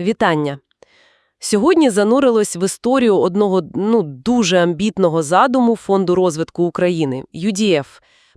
Вітання. Сьогодні занурилось в історію одного ну, дуже амбітного задуму Фонду розвитку України – UDF.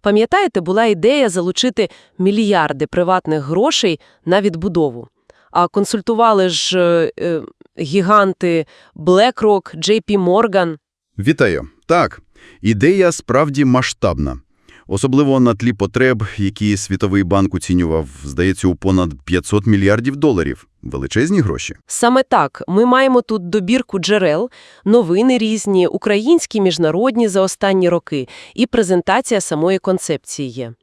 Пам'ятаєте, була ідея залучити мільярди приватних грошей на відбудову. А консультували ж е, е, гіганти BlackRock, JP Morgan. Вітаю. Так, ідея справді масштабна. Особливо на тлі потреб, які Світовий банк оцінював, здається, у понад 500 мільярдів доларів. Величезні гроші. Саме так, ми маємо тут добірку джерел, новини різні, українські, міжнародні за останні роки, і презентація самої концепції є.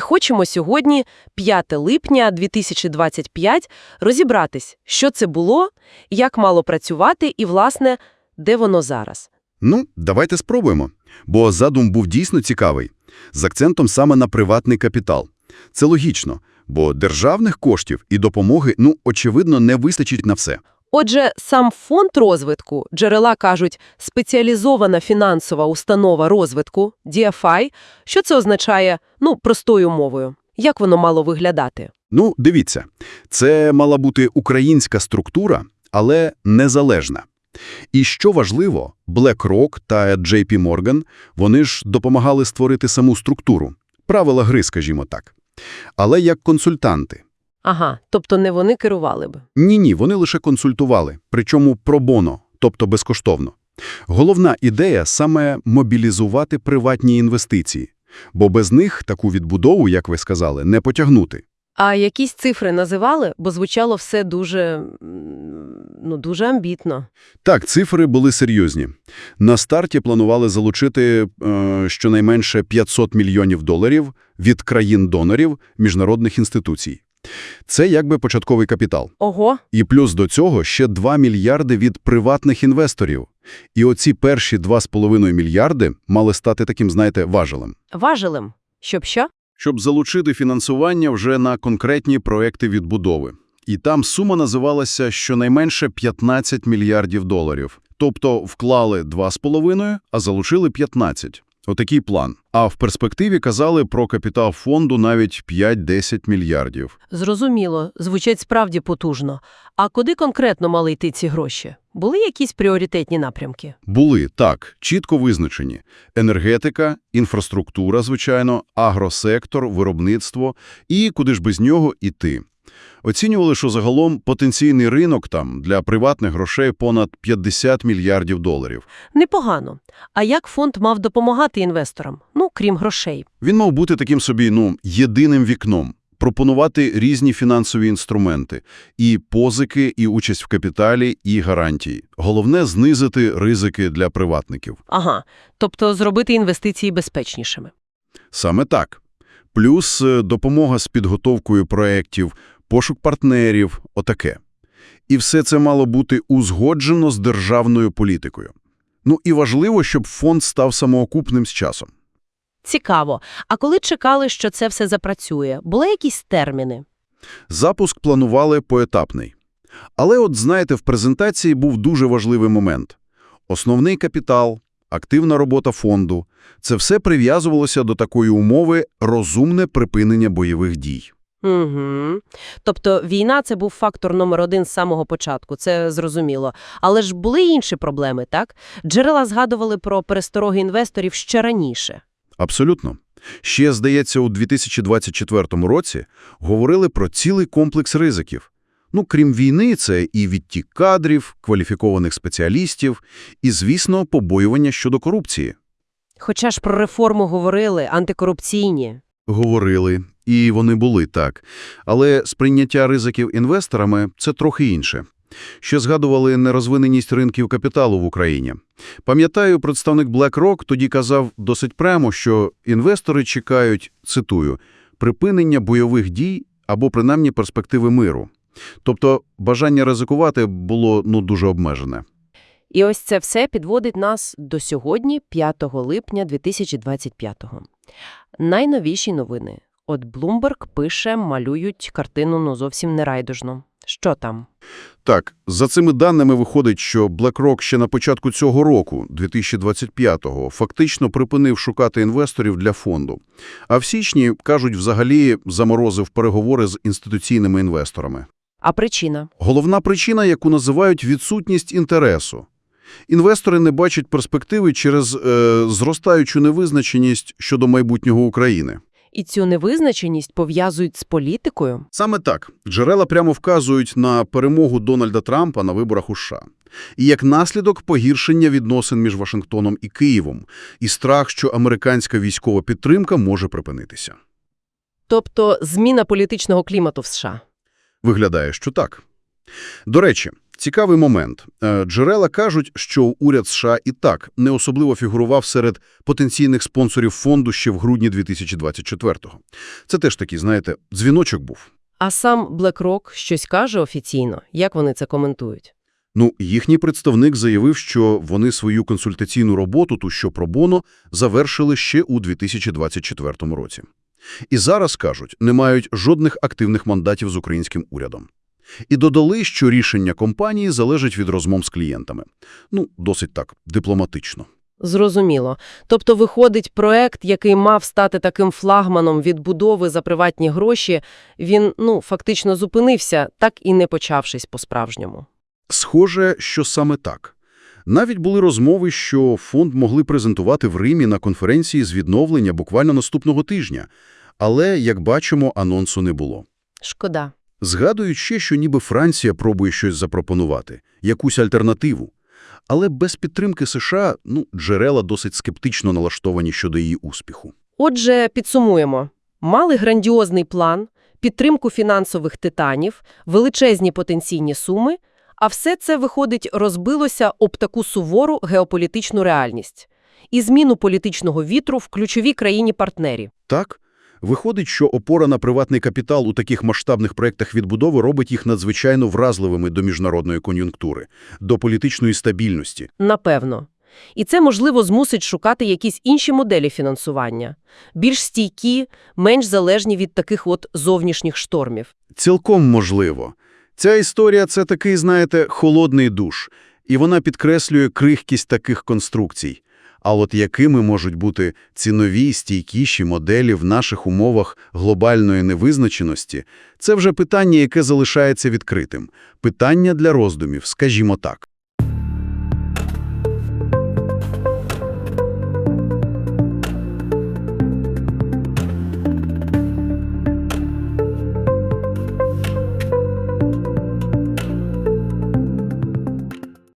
Хочемо сьогодні, 5 липня 2025, розібратись, що це було, як мало працювати і, власне, де воно зараз. Ну, давайте спробуємо. Бо задум був дійсно цікавий. З акцентом саме на приватний капітал. Це логічно, бо державних коштів і допомоги, ну, очевидно, не вистачить на все. Отже, сам фонд розвитку, джерела кажуть, спеціалізована фінансова установа розвитку, DFI, що це означає, ну, простою мовою? Як воно мало виглядати? Ну, дивіться, це мала бути українська структура, але незалежна. І що важливо, BlackRock та JP Morgan, вони ж допомагали створити саму структуру, правила гри, скажімо так. Але як консультанти. Ага, тобто не вони керували б. Ні-ні, вони лише консультували, причому пробоно, тобто безкоштовно. Головна ідея – саме мобілізувати приватні інвестиції, бо без них таку відбудову, як ви сказали, не потягнути. А якісь цифри називали, бо звучало все дуже, ну, дуже амбітно. Так, цифри були серйозні. На старті планували залучити е, щонайменше 500 мільйонів доларів від країн-донорів міжнародних інституцій. Це якби початковий капітал. Ого, І плюс до цього ще 2 мільярди від приватних інвесторів. І оці перші 2,5 мільярди мали стати таким, знаєте, важелем. важелем. Щоб що? Щоб залучити фінансування вже на конкретні проекти відбудови. І там сума називалася щонайменше 15 мільярдів доларів. Тобто вклали 2,5, а залучили 15. Отакий план. А в перспективі казали про капітал фонду навіть 5-10 мільярдів. Зрозуміло, звучить справді потужно. А куди конкретно мали йти ці гроші? Були якісь пріоритетні напрямки? Були, так, чітко визначені. Енергетика, інфраструктура, звичайно, агросектор, виробництво і куди ж без нього іти. Оцінювали, що загалом потенційний ринок там для приватних грошей понад 50 мільярдів доларів. Непогано. А як фонд мав допомагати інвесторам? Ну, крім грошей. Він мав бути таким собі, ну, єдиним вікном. Пропонувати різні фінансові інструменти – і позики, і участь в капіталі, і гарантії. Головне – знизити ризики для приватників. Ага, тобто зробити інвестиції безпечнішими. Саме так. Плюс е, допомога з підготовкою проєктів, пошук партнерів – отаке. І все це мало бути узгоджено з державною політикою. Ну і важливо, щоб фонд став самоокупним з часом. Цікаво. А коли чекали, що це все запрацює? Були якісь терміни? Запуск планували поетапний. Але от, знаєте, в презентації був дуже важливий момент. Основний капітал, активна робота фонду – це все прив'язувалося до такої умови «розумне припинення бойових дій». Угу. Тобто війна – це був фактор номер один з самого початку, це зрозуміло. Але ж були інші проблеми, так? Джерела згадували про перестороги інвесторів ще раніше. Абсолютно. Ще, здається, у 2024 році говорили про цілий комплекс ризиків. Ну, крім війни, це і відтік кадрів, кваліфікованих спеціалістів, і, звісно, побоювання щодо корупції. Хоча ж про реформу говорили, антикорупційні. Говорили, і вони були так. Але сприйняття ризиків інвесторами – це трохи інше. Ще згадували нерозвиненість ринків капіталу в Україні. Пам'ятаю, представник BlackRock тоді казав досить прямо, що інвестори чекають, цитую, «припинення бойових дій або принаймні перспективи миру». Тобто бажання ризикувати було ну дуже обмежене. І ось це все підводить нас до сьогодні, 5 липня 2025-го. Найновіші новини. От Bloomberg пише, малюють картину ну зовсім не райдужно. Що там? Так, за цими даними виходить, що BlackRock ще на початку цього року, 2025-го, фактично припинив шукати інвесторів для фонду. А в січні, кажуть, взагалі заморозив переговори з інституційними інвесторами. А причина? Головна причина, яку називають відсутність інтересу. Інвестори не бачать перспективи через е, зростаючу невизначеність щодо майбутнього України. І цю невизначеність пов'язують з політикою? Саме так. Джерела прямо вказують на перемогу Дональда Трампа на виборах у США. І як наслідок погіршення відносин між Вашингтоном і Києвом, і страх, що американська військова підтримка може припинитися. Тобто зміна політичного клімату в США. Виглядає, що так. До речі, цікавий момент. Е, Джерела кажуть, що уряд США і так не особливо фігурував серед потенційних спонсорів фонду ще в грудні 2024-го. Це теж такий, знаєте, дзвіночок був. А сам BlackRock щось каже офіційно. Як вони це коментують? Ну, їхній представник заявив, що вони свою консультаційну роботу, ту що про боно, завершили ще у 2024 році. І зараз, кажуть, не мають жодних активних мандатів з українським урядом. І додали, що рішення компанії залежить від розмов з клієнтами. Ну, досить так, дипломатично. Зрозуміло. Тобто виходить, проект, який мав стати таким флагманом відбудови за приватні гроші, він, ну, фактично зупинився, так і не почавшись по-справжньому. Схоже, що саме так. Навіть були розмови, що фонд могли презентувати в Римі на конференції з відновлення буквально наступного тижня. Але, як бачимо, анонсу не було. Шкода. Згадують ще, що ніби Франція пробує щось запропонувати, якусь альтернативу. Але без підтримки США, ну, джерела досить скептично налаштовані щодо її успіху. Отже, підсумуємо. Мали грандіозний план, підтримку фінансових титанів, величезні потенційні суми, а все це, виходить, розбилося об таку сувору геополітичну реальність і зміну політичного вітру в ключовій країні-партнері. Так, виходить, що опора на приватний капітал у таких масштабних проєктах відбудови робить їх надзвичайно вразливими до міжнародної кон'юнктури, до політичної стабільності. Напевно. І це, можливо, змусить шукати якісь інші моделі фінансування. Більш стійкі, менш залежні від таких от зовнішніх штормів. Цілком можливо. Ця історія – це такий, знаєте, холодний душ, і вона підкреслює крихкість таких конструкцій. А от якими можуть бути цінові стійкіші моделі в наших умовах глобальної невизначеності – це вже питання, яке залишається відкритим. Питання для роздумів, скажімо так.